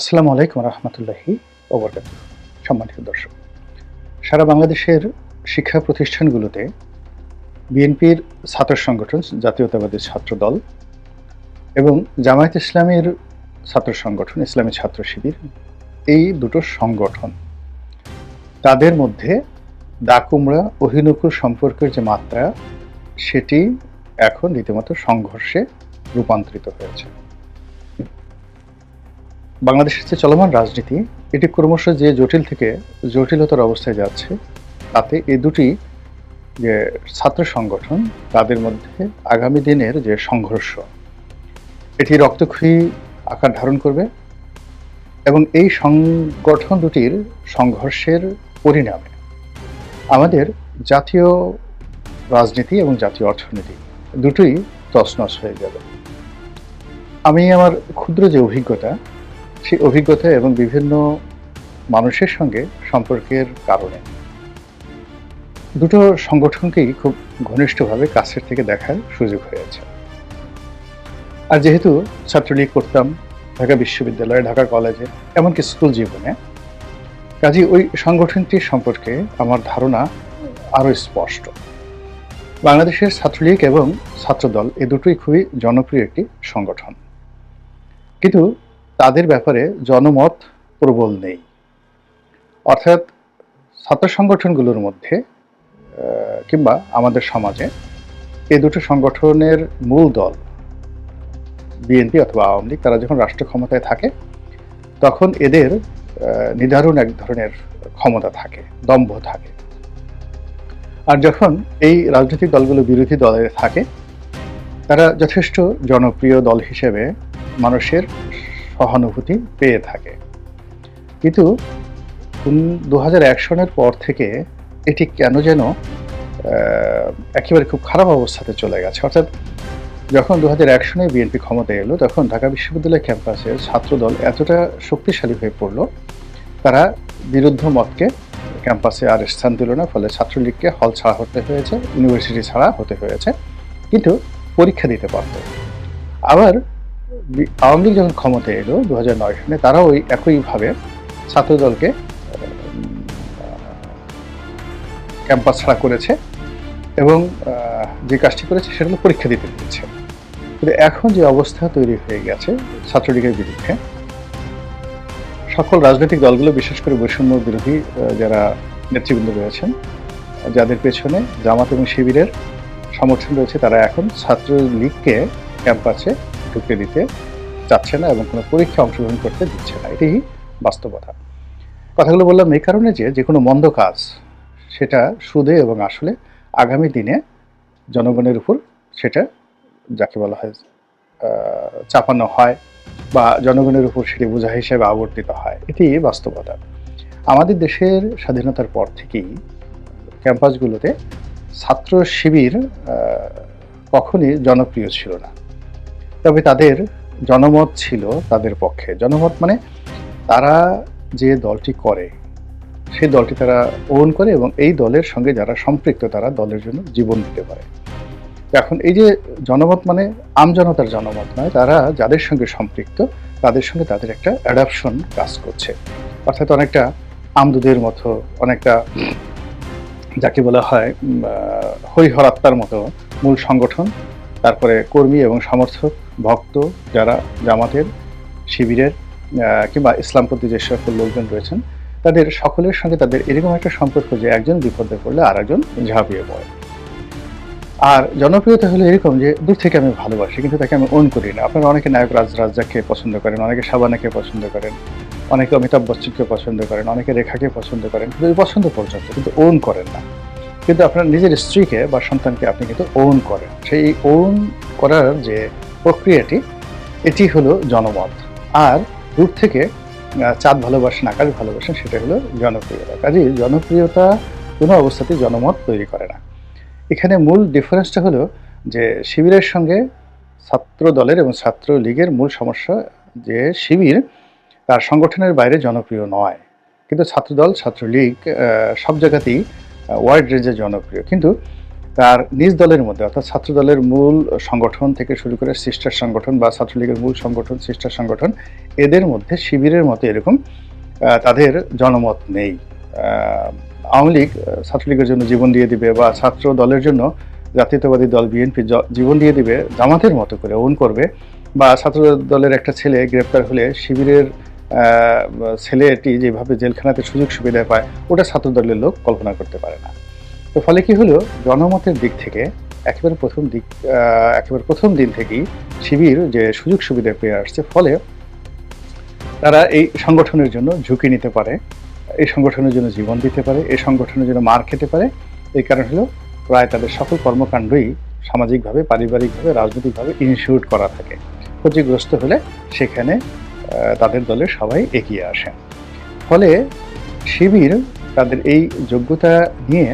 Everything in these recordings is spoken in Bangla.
আসসালামু আলাইকুম রহমতুল্লাহি ওবরকাত সম্মানিত দর্শক, সারা বাংলাদেশের শিক্ষা প্রতিষ্ঠানগুলোতে বিএনপির ছাত্র সংগঠন, জাতীয়তাবাদী ছাত্র দল এবং জামায়াত ইসলামের ছাত্র সংগঠন, ইসলামী ছাত্র শিবির, এই দুটো সংগঠন, তাদের মধ্যে দাকুমড়া অহিনুকুর সম্পর্কের যে মাত্রা, সেটি এখন রীতিমতো সংঘর্ষে রূপান্তরিত হয়েছে। বাংলাদেশের যে চলমান রাজনীতি, এটি ক্রমশ যে জটিল থেকে জটিলতার অবস্থায় যাচ্ছে, তাতে এই দুটি যে ছাত্র সংগঠন, তাদের মধ্যে আগামী দিনের যে সংঘর্ষ, এটি রক্তক্ষয়ী আকার ধারণ করবে এবং এই সংগঠন দুটির সংঘর্ষের পরিণামে আমাদের জাতীয় রাজনীতি এবং জাতীয় অর্থনীতি দুটোই তছনছ হয়ে যাবে। আমি আমার ক্ষুদ্র যে অভিজ্ঞতা সেই অভিজ্ঞতা এবং বিভিন্ন মানুষের সঙ্গে সম্পর্কের কারণে। দুটো সংগঠনকেই খুব ঘনিষ্ঠভাবে কাছের থেকে দেখার সুযোগ হয়েছে আর যেহেতু ছাত্রলীগ করতাম, ঢাকা বিশ্ববিদ্যালয়ে, ঢাকা কলেজে, এমনকি স্কুল জীবনে, কাজে ওই সংগঠনটির সম্পর্কে আমার ধারণা আরও স্পষ্ট। বাংলাদেশের ছাত্রলীগ এবং ছাত্রদল এ দুটোই খুবই জনপ্রিয় একটি সংগঠন। কিন্তু তাদের ব্যাপারে জনমত প্রবল নেই। অর্থাৎ ছাত্র সংগঠনগুলোর মধ্যে কিংবা আমাদের সমাজে এই দুটো সংগঠনের মূল দল, বিএনপি অথবা আওয়ামী লীগ, তারা যখন রাষ্ট্র ক্ষমতায় থাকে, তখন এদের নির্ধারণ এক ধরনের ক্ষমতা থাকে, দম্ভ থাকে। আর যখন এই রাজনৈতিক দলগুলো বিরোধী দলে থাকে, তারা যথেষ্ট জনপ্রিয় দল হিসেবে মানুষের সহানুভূতি পেয়ে থাকে। কিন্তু দু হাজার এক সনের পর থেকে এটি কেন যেন একেবারে খুব খারাপ অবস্থাতে চলে গেছে। অর্থাৎ যখন দু হাজার এক সনে বিএনপি ক্ষমতায় এলো, তখন ঢাকা বিশ্ববিদ্যালয় ক্যাম্পাসে ছাত্রদল এতটা শক্তিশালী হয়ে পড়ল, তারা বিরুদ্ধ মতকে ক্যাম্পাসে আর স্থান দিল না, ফলে ছাত্রলীগকে হল ছাড়া হতে হয়েছে, ইউনিভার্সিটি ছাড়া হতে হয়েছে, কিন্তু পরীক্ষা দিতে পারত। আবার আওয়ামী লীগ যখন ক্ষমতায় এলো দু সনে তারাও ওই একইভাবে ছাত্রদলকে ক্যাম্পাস ছাড়া করেছে এবং যে কাজটি করেছে সেটা পরীক্ষা দিতে দিয়েছে। কিন্তু এখন যে অবস্থা তৈরি হয়ে গেছে ছাত্রলীগের বিরুদ্ধে, সকল রাজনৈতিক দলগুলো বিশেষ করে বৈষম্য বিরোধী যারা নেতৃবৃন্দ রয়েছেন, যাদের পেছনে জামাত এবং শিবিরের সমর্থন রয়েছে, তারা এখন ছাত্রলীগকে ক্যাম্পাসে ঢুকতে দিতে চাচ্ছে না এবং কোনো পরীক্ষা অংশগ্রহণ করতে দিচ্ছে না। এটাই বাস্তবতা। কথাগুলো বললাম এই কারণে যে যে কোনো মন্দ কাজ, সেটা সুদে এবং আসলে আগামী দিনে জনগণের উপর সেটা যাকে বলা হয় চাপানো হয় বা জনগণের উপর সেটি বোঝা হিসেবে আবর্তিত হয়। এটি বাস্তবতা। আমাদের দেশের স্বাধীনতার পর থেকেই ক্যাম্পাসগুলোতে ছাত্র শিবির কখনই জনপ্রিয় ছিল না। তবে তাদের জনমত ছিল তাদের পক্ষে। জনমত মানে তারা যে দলটি করে, সেই দলটি তারা ওন করে এবং এই দলের সঙ্গে যারা সম্পৃক্ত তারা দলের জন্য জীবন দিতে পারে। এখন এই যে জনমত মানে আমজনতার জনমত নয়, তারা যাদের সঙ্গে সম্পৃক্ত তাদের সঙ্গে তাদের একটা অ্যাডাপশন কাজ করছে। অর্থাৎ অনেকটা আমদুদের মতো, অনেকটা যাকে বলা হয় হরিহরাত্মার মতো মূল সংগঠন তারপরে কর্মী এবং সমর্থক ভক্ত যারা জামাতের শিবিরের কিংবা ইসলামপন্থী যে সকল লোকজন রয়েছেন, তাদের সকলের সঙ্গে তাদের এরকম একটা সম্পর্ক যে একজন বিপদে পড়লে আর একজন ঝাঁপিয়ে পড়ে। আর জনপ্রিয়তা হলো এরকম যে দূর থেকে আমি ভালোবাসি, কিন্তু তাকে আমি ওন করি না। আপনারা অনেকে নায়ক রাজ রাজ্জাককে পছন্দ করেন, অনেকে শাবানাকে পছন্দ করেন, অনেকে অমিতাভ বচ্চনকে পছন্দ করেন, অনেকে রেখাকে পছন্দ করেন, কিন্তু পছন্দ পর্যন্ত, কিন্তু ওন করেন না। কিন্তু আপনার নিজের স্ত্রীকে বা সন্তানকে আপনি কিন্তু ওন করেন। সেই ওন করার যে প্রক্রিয়াটি, এটি হলো জনমত। আর দূর থেকে চাঁদ ভালোবাসেন, আকাশ ভালোবাসেন, সেটা হলো জনপ্রিয়তা। কাজেই জনপ্রিয়তা কোনো অবস্থাতেই জনমত তৈরি করে না। এখানে মূল ডিফারেন্সটা হলো যে শিবিরের সঙ্গে ছাত্র দলের এবং ছাত্র লীগের মূল সমস্যা যে শিবির, তার সংগঠনের বাইরে জনপ্রিয় নয়। কিন্তু ছাত্রদল, ছাত্রলীগ সব জায়গাতেই ওয়াইড রেঞ্জে জনপ্রিয়। কিন্তু তার নিজ দলের মধ্যে, অর্থাৎ ছাত্র দলের মূল সংগঠন থেকে শুরু করে সিস্টার সংগঠন বা ছাত্রলীগের মূল সংগঠন, সিস্টার সংগঠন, এদের মধ্যে শিবিরের মতো এরকম তাদের জনমত নেই। আওয়ামী লীগ ছাত্রলীগের জন্য জীবন দিয়ে দিবে বা ছাত্র দলের জন্য জাতীয়তাবাদী দল বিএনপি জীবন দিয়ে দিবে, জামাতের মতো করে ওন করবে বা ছাত্র দলের একটা ছেলে গ্রেপ্তার হলে শিবিরের ছেলেটি যেভাবে জেলখানাতে সুযোগ সুবিধা পায়, ওটা ছাত্র দলের লোক কল্পনা করতে পারে না। তো ফলে কি হলো? জনমতের দিক থেকে একেবারে প্রথম দিক একেবারে প্রথম দিন থেকেই শিবির যে সুযোগ সুবিধা পেয়ে আসছে, ফলে তারা এই সংগঠনের জন্য ঝুঁকি নিতে পারে, এই সংগঠনের জন্য জীবন দিতে পারে, এই সংগঠনের জন্য মার খেতে পারে। এই কারণ হলো প্রায় তাদের সকল কর্মকাণ্ডই সামাজিকভাবে, পারিবারিকভাবে, রাজনৈতিকভাবে ইনস্টিটিউট করা থাকে। ক্ষতিগ্রস্ত হলে সেখানে তাদের দলের সবাই এগিয়ে আসে। ফলে শিবির তাদের এই যোগ্যতা নিয়ে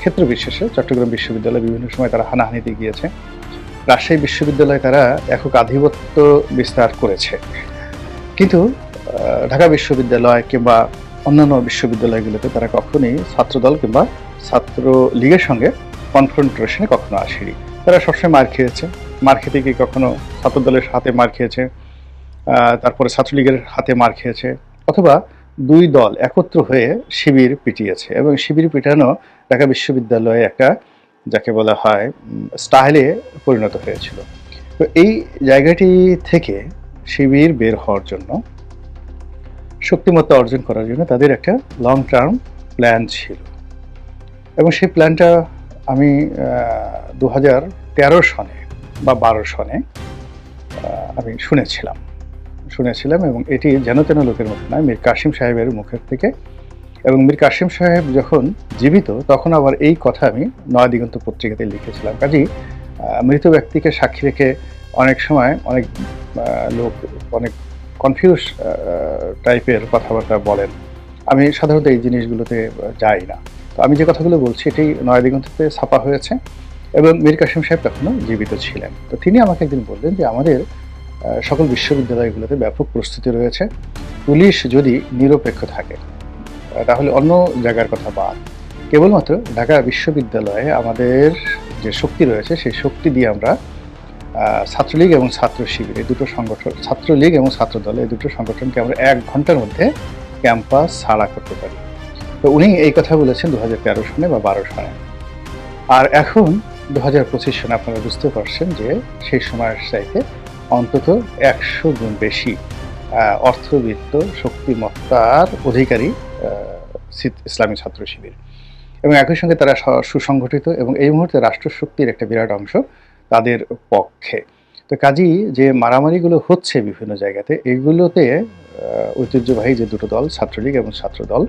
ক্ষেত্র বিশেষে চট্টগ্রাম বিশ্ববিদ্যালয়ে বিভিন্ন সময় তারা হানাহানিতে গিয়েছে। রাজশাহী বিশ্ববিদ্যালয়ে তারা একক আধিপত্য বিস্তার করেছে। কিন্তু ঢাকা বিশ্ববিদ্যালয় কিংবা অন্যান্য বিশ্ববিদ্যালয়গুলোতে তারা কখনোই ছাত্রদল কিংবা ছাত্র লীগের সঙ্গে কনফ্রন্টেশনে কখনো আসেনি। তারা সবসময় মার খেয়েছে। মার খেতে গিয়ে কখনো ছাত্রদলের হাতে মার খেয়েছে। তারপরে ছাত্রলীগের হাতে মার খেয়েছে, অথবা দুই দল একত্র হয়ে শিবির পিটিয়েছে এবং শিবির পিটানো ঢাকা বিশ্ববিদ্যালয়ে একটা, যাকে বলা হয় স্টাইলে পরিণত হয়েছিল। তো এই জায়গাটি থেকে শিবির বের হওয়ার জন্য শক্তিমত্তা অর্জন করার জন্য তাদের একটা লং টার্ম প্ল্যান ছিল। এবং সেই প্ল্যানটা আমি দু হাজার তেরো সনে বা বারো সনে আমি শুনেছিলাম। শুনেছিলাম এবং এটি যেন তেন লোকের মুখে নয়, মীর কাসিম সাহেবের মুখের থেকে। এবং মীর কাসিম সাহেব যখন জীবিত, তখন আবার এই কথা আমি নয় দিগন্ত পত্রিকাতে লিখেছিলাম। কাজেই মৃত ব্যক্তিকে সাক্ষী রেখে অনেক সময় অনেক লোক অনেক কনফিউজ টাইপের কথাবার্তা বলেন। আমি সাধারণত এই জিনিসগুলোতে যাই না। তো আমি যে কথাগুলো বলছি, এটি নয় দিগন্ততে ছাপা হয়েছে এবং মীর কাসিম সাহেব তখনও জীবিত ছিলেন। তো তিনি আমাকে একদিন বললেন যে, আমাদের সকল বিশ্ববিদ্যালয়গুলোতে ব্যাপক প্রস্তুতি রয়েছে। পুলিশ যদি নিরপেক্ষ থাকে তাহলে অন্য জায়গার কথা বাদ। কেবলমাত্র ঢাকা বিশ্ববিদ্যালয়ে আমাদের যে শক্তি রয়েছে, সেই শক্তি দিয়ে আমরা ছাত্রলীগ এবং ছাত্র শিবির, এই দুটো সংগঠন, ছাত্রলীগ এবং ছাত্রদল, এই দুটো সংগঠনকে আমরা এক ঘণ্টার মধ্যে ক্যাম্পাস ছাড়া করতে পারি। তো উনি এই কথা বলেছেন দু হাজার তেরো সনে বা বারো সনে আর এখন দু হাজার পঁচিশ সনে আপনারা বুঝতে পারছেন যে সেই সময়ের চাইতে অন্তত একশো গুণ বেশি অর্থবিত্ত শক্তিমত্তার অধিকারী ইসলামী ছাত্র শিবির। এবং একই সঙ্গে তারা সুসংগঠিত এবং এই মুহূর্তে রাষ্ট্রশক্তির একটা বিরাট অংশ তাদের পক্ষে। তো কাজী যে মারামারিগুলো হচ্ছে বিভিন্ন জায়গাতে, এগুলোতে ঐতিহ্যবাহী যে দুটো দল, ছাত্রলীগ এবং ছাত্রদল,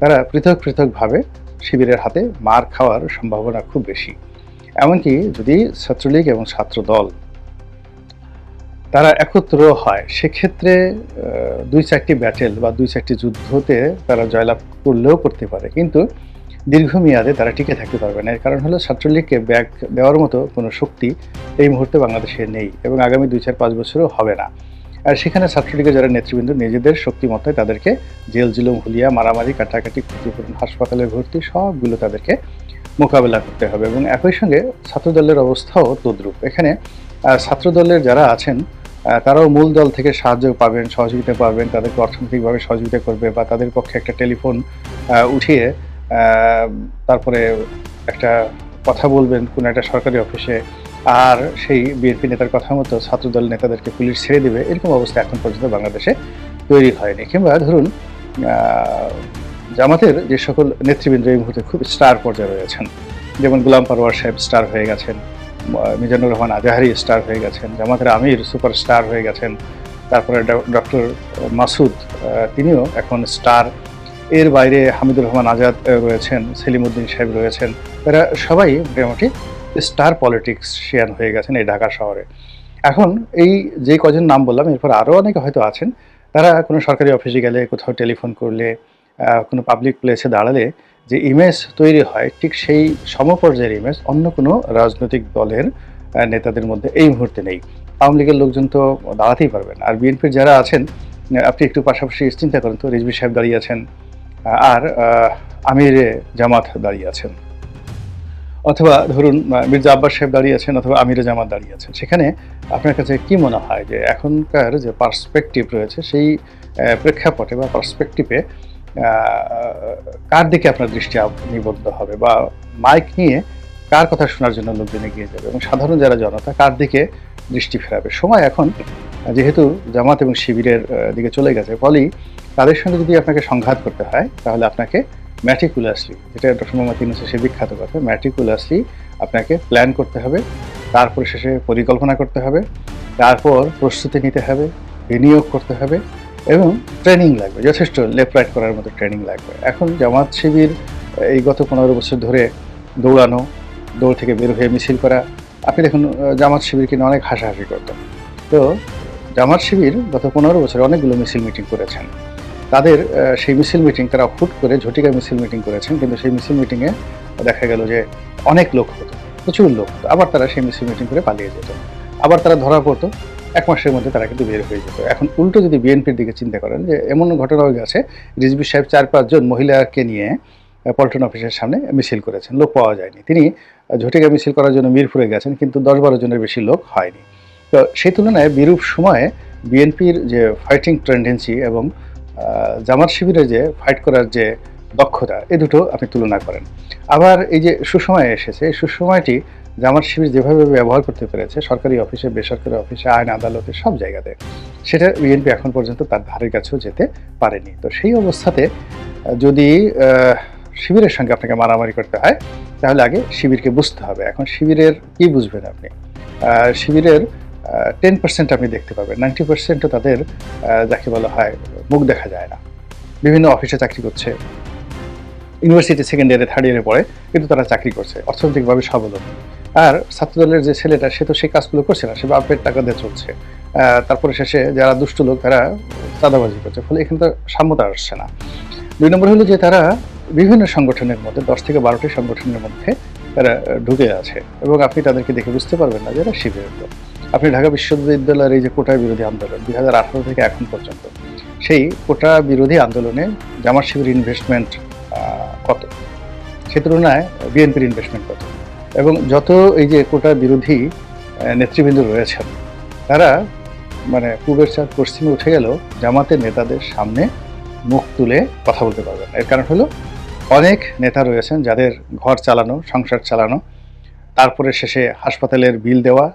তারা পৃথক পৃথকভাবে শিবিরের হাতে মার খাওয়ার সম্ভাবনা খুব বেশি। এমনকি যদি ছাত্রলীগ এবং ছাত্রদল তারা একত্র হয়। সেক্ষেত্রে দুই চারটি ব্যাটেল বা দুই চারটি যুদ্ধতে তারা জয়লাভ করলেও করতে পারে। কিন্তু দীর্ঘমেয়াদে তারা টিকে থাকতে পারবে না। এর কারণ হলো ছাত্রলীগকে ব্যাগ দেওয়ার মতো কোনো শক্তি এই মুহূর্তে বাংলাদেশে নেই এবং আগামী দুই চার পাঁচ বছরও হবে না। আর সেখানে ছাত্রলীগের যারা নেতৃবৃন্দ, নিজেদের শক্তিমত্তায় তাদেরকে জেল, জুলুম, হুলিয়া, মারামারি, কাটাকাটি, ক্ষতিপূরণ, হাসপাতালে ভর্তি সবগুলো তাদেরকে মোকাবেলা করতে হবে এবং একই সঙ্গে ছাত্রদলের অবস্থাও তদ্রূপ। এখানে ছাত্রদলের যারা আছেন তারাও মূল দল থেকে সাহায্য পাবেন, সহযোগিতা পাবেন, তাদেরকে অর্থনৈতিকভাবে সহযোগিতা করবে বা তাদের পক্ষে একটা টেলিফোন উঠিয়ে তারপরে একটা কথা বলবেন কোনো একটা সরকারি অফিসে। আর সেই বিএনপি নেতার কথা মতো ছাত্রদল নেতাদেরকে পুলিশ ছেড়ে দেবে, এরকম অবস্থা এখন পর্যন্ত বাংলাদেশে তৈরি হয়নি। কিংবা ধরুন জামাতের যে সকল নেতৃবৃন্দ এই মুহূর্তে খুব স্টার পর্যায়ে রয়েছেন। যেমন গোলাম পারওয়ার সাহেব স্টার হয়ে গেছেন। মিজানুর রহমান আজাহারি স্টার হয়ে গেছেন, জামাতের আমির সুপার স্টার হয়ে গেছেন, তারপরে ডক্টর মাসুদ তিনিও এখন স্টার। এর বাইরে হামিদুর রহমান আজাদ রয়েছেন সেলিমউদ্দিন সাহেব রয়েছেন। এরা সবাই মোটামুটি স্টার পলিটিক্সিয়ান হয়ে গেছেন এই ঢাকা শহরে। এখন এই যে কজন নাম বললাম, এরপর আরও অনেকে হয়তো আছেন, তারা কোনো সরকারি অফিসে গেলে, কোথাও টেলিফোন করলে কোনো পাবলিক প্লেসে দাঁড়ালে যে ইমেজ তৈরি হয়, ঠিক সেই সমপর্যায়ের ইমেজ অন্য কোনো রাজনৈতিক দলের নেতাদের মধ্যে এই মুহূর্তে নেই। আওয়ামী লীগের লোকজন তো দাঁড়াতেই পারবেন। আর বিএনপির যারা আছেন আপনি একটু পাশাপাশি চিন্তা করেন তো রিজবি সাহেব দাঁড়িয়ে আছেন আর আমিরে জামাত দাঁড়িয়ে আছেন। অথবা ধরুন মির্জা আব্বাস সাহেব দাঁড়িয়ে আছেন অথবা আমিরে জামাত দাঁড়িয়ে আছেন। সেখানে আপনার কাছে কি মনে হয় যে এখনকার যে পার্সপেক্টিভ রয়েছে, সেই প্রেক্ষাপটে বা পার্সপেক্টিভে কার দিকে আপনার দৃষ্টি নিবদ্ধ হবে? বা মাইক নিয়ে কার কথা শোনার জন্য লোকজন এগিয়ে যাবে? এবং সাধারণ যারা জনতা, কার দিকে দৃষ্টি ফেরাবে? সময় এখন যেহেতু জামাত এবং শিবিরের দিকে চলে গেছে, ফলেই তাদের সঙ্গে যদি আপনাকে সংঘাত করতে হয়, তাহলে আপনাকে ম্যাটিকুলাসলি যেটা ডক্টর মোহাম্মদ ইউনুসের সে বিখ্যাত কথা ম্যাটিকুলাসলি আপনাকে প্ল্যান করতে হবে, তারপর শেষে পরিকল্পনা করতে হবে, তারপর প্রস্তুতি নিতে হবে, বিনিয়োগ করতে হবে এবং ট্রেনিং লাগবে, যথেষ্ট লেফট রাইট করার মতো ট্রেনিং লাগবে। এখন জামাত শিবির, এই গত পনেরো বছর ধরে দৌড়ানো, দৌড় থেকে বের হয়ে মিছিল করা, আপনি দেখুন জামাত শিবিরকে নিয়ে অনেক হাসাহাসি করত। তো জামাত শিবির গত পনেরো বছরে অনেকগুলো মিছিল মিটিং করেছেন। তাদের সেই মিছিল মিটিং তারা হুট করে ঝটিকা মিছিল মিটিং করেছেন, কিন্তু সেই মিছিল মিটিংয়ে দেখা গেল যে অনেক লোক হতো, প্রচুর লোক হতো। আবার তারা সেই মিছিল মিটিং করে পালিয়ে যেত। আবার তারা ধরা পড়তো এক মাসের মধ্যে তারা কিন্তু বের হয়ে যেত। এখন উল্টো যদি বিএনপির দিকে চিন্তা করেন যে এমন ঘটনা হয়ে গেছে রিজবি সাহেব চার পাঁচজন মহিলাকে নিয়ে পল্টন অফিসের সামনে মিছিল করেছেন, লোক পাওয়া যায়নি। তিনি ঝটিকা মিছিল করার জন্য মিরপুরে গেছেন, কিন্তু দশ বারো জনের বেশি লোক হয়নি। তো সেই তুলনায় বিরূপ সময়ে বিএনপির যে ফাইটিং টেন্ডেন্সি এবং জামাত শিবিরের যে ফাইট করার যে দক্ষতা, এ দুটো আপনি তুলনা করেন। আবার এই যে সুসময় এসেছে, এই সুসময়টি জামাত শিবির যেভাবে ব্যবহার করতে পেরেছে, সরকারি অফিসে, বেসরকারি অফিসে, আইন আদালতে, সব জায়গাতে, সেটা বিএনপি এখন পর্যন্ত তার ধারের কাছেও যেতে পারেনি। তো সেই অবস্থাতে যদি শিবিরের সঙ্গে আপনাকে মারামারি করতে হয়, তাহলে আগে শিবিরকে বুঝতে হবে। এখন শিবিরের কি বুঝবেন আপনি? শিবিরের টেন পার্সেন্ট আপনি দেখতে পাবেন। নাইনটি পার্সেন্টও তাদের যাকে বলা হয়, মুখ দেখা যায় না। বিভিন্ন অফিসে চাকরি করছে ইউনিভার্সিটি সেকেন্ড ইয়ারে থার্ড ইয়ারে পড়ে, কিন্তু তারা চাকরি করছে, অর্থনৈতিকভাবে স্বাবলম্বী। আর ছাত্রদলের যে ছেলেটা, সে তো সেই কাজগুলো করছে না, সে বাপের টাকা দিয়ে চলছে। তারপরে শেষে যারা দুষ্ট লোক, তারা চাঁদাবাজি করছে, ফলে এখানে তো সাম্যতা আসছে না। দুই নম্বর হলো যে তারা বিভিন্ন সংগঠনের মধ্যে, দশ থেকে বারোটি সংগঠনের মধ্যে তারা ঢুকে আছে, এবং আপনি তাদেরকে দেখে বুঝতে পারবেন না যে এরা শিবিরের লোক আপনি ঢাকা বিশ্ববিদ্যালয়ের এই যে কোটা বিরোধী আন্দোলন, দুই হাজার আঠারো থেকে এখন পর্যন্ত, সেই কোটা বিরোধী আন্দোলনে জামাত শিবির ইনভেস্টমেন্ট কত? সে তুলনায় বিএনপির ইনভেস্টমেন্ট কত? এবং যত এই যে কোটা বিরোধী নেতৃবৃন্দ রয়েছেন, তারা মানে পূবের চাঁদ, পশ্চিমে উঠে গেল, জামাতের নেতাদের সামনে মুখ তুলে কথা বলতে পারবেন এর কারণ হলো, অনেক নেতা রয়েছেন যাদের ঘর চালানো, সংসার চালানো, তারপরে শেষে হাসপাতালের বিল দেওয়া,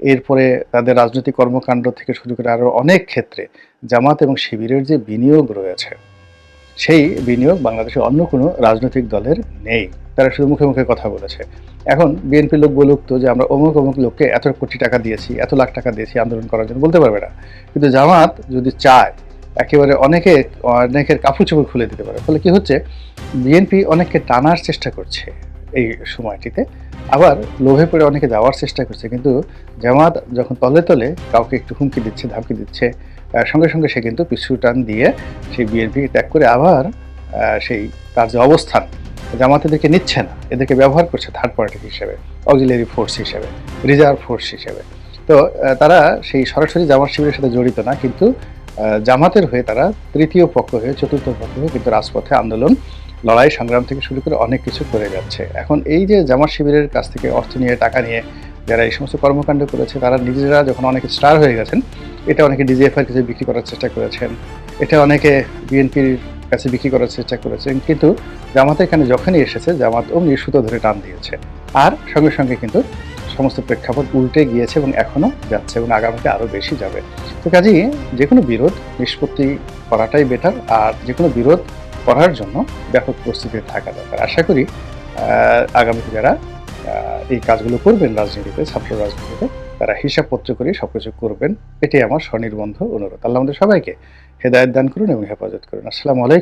এরপরে তাদের রাজনৈতিক কর্মকাণ্ড থেকে শুরু করে আরও অনেক ক্ষেত্রে জামাত এবং শিবিরের যে বিনিয়োগ রয়েছে সেই বিনিয়োগ বাংলাদেশের অন্য কোনো রাজনৈতিক দলের নেই। তারা শুধু মুখে মুখে কথা বলেছে। এখন বিএনপি লোক বলুক তো যে আমরা অমুক অমুক লোককে এত কোটি টাকা দিয়েছি, এত লাখ টাকা দিয়েছি আন্দোলন করার জন্য, বলতে পারবে না। কিন্তু জামাত যদি চায়, একেবারে অনেকে, অনেকের কাপড় চোপড় খুলে দিতে পারে। ফলে কি হচ্ছে? বিএনপি অনেককে টানার চেষ্টা করছে এই সময়টিতে। আবার লোভে পড়ে অনেকে যাওয়ার চেষ্টা করছে। কিন্তু জামাত যখন তলে তলে কাউকে একটু হুমকি দিচ্ছে, ধামকি দিচ্ছে সঙ্গে সঙ্গে সে কিন্তু পিছু টান দিয়ে সেই বিএনপি ত্যাগ করে আবার সেই তার যে অবস্থান, জামাত এদেরকে নিচ্ছে না, এদেরকে ব্যবহার করছে থার্ড পার্টি হিসেবে অক্সিলারি ফোর্স হিসেবে রিজার্ভ ফোর্স হিসেবে। তো তারা সেই সরাসরি জামাত শিবিরের সাথে জড়িত না, কিন্তু জামাতের হয়ে তারা তৃতীয় পক্ষ হয়ে, চতুর্থ পক্ষ হয়ে কিন্তু রাজপথে আন্দোলন, লড়াই সংগ্রাম থেকে শুরু করে অনেক কিছু করে যাচ্ছে। এখন এই যে জামাত শিবিরের কাছ থেকে অর্থ নিয়ে, টাকা নিয়ে যারা এই সমস্ত কর্মকাণ্ড করেছে, তারা নিজেরা যখন অনেকে স্টার হয়ে গেছেন, এটা অনেকে ডিজিএফআর কাছে বিক্রি করার চেষ্টা করেছেন। এটা অনেকে বিএনপির কাছে বিক্রি করার চেষ্টা করেছেন। কিন্তু জামাত এখানে যখনই এসেছে, জামাত অমনি সুতো ধরে টান দিয়েছে। আর সঙ্গে সঙ্গে কিন্তু সমস্ত প্রেক্ষাপট উল্টে গিয়েছে এবং এখনও যাচ্ছে এবং আগামীতে আরও বেশি যাবে। তো কাজেই যে কোনো বিরোধ নিষ্পত্তি করাটাই বেটার আর যে কোনো বিরোধ করার জন্য ব্যাপক প্রস্তুতি থাকা দরকার। আশা করি আগামীতে যারা এই কাজগুলো করবেন রাজনীতিতে, ছাত্র রাজনীতিতে। তারা হিসাব হিসাবপত্র করে সবকিছু করবেন। এটাই আমার স্বনির্বন্ধ অনুরোধ। আল্লাহ আমাদের সবাইকে হেদায়ত দান করুন এবং হেফাজত করুন। আসসালামু আলাইকুম।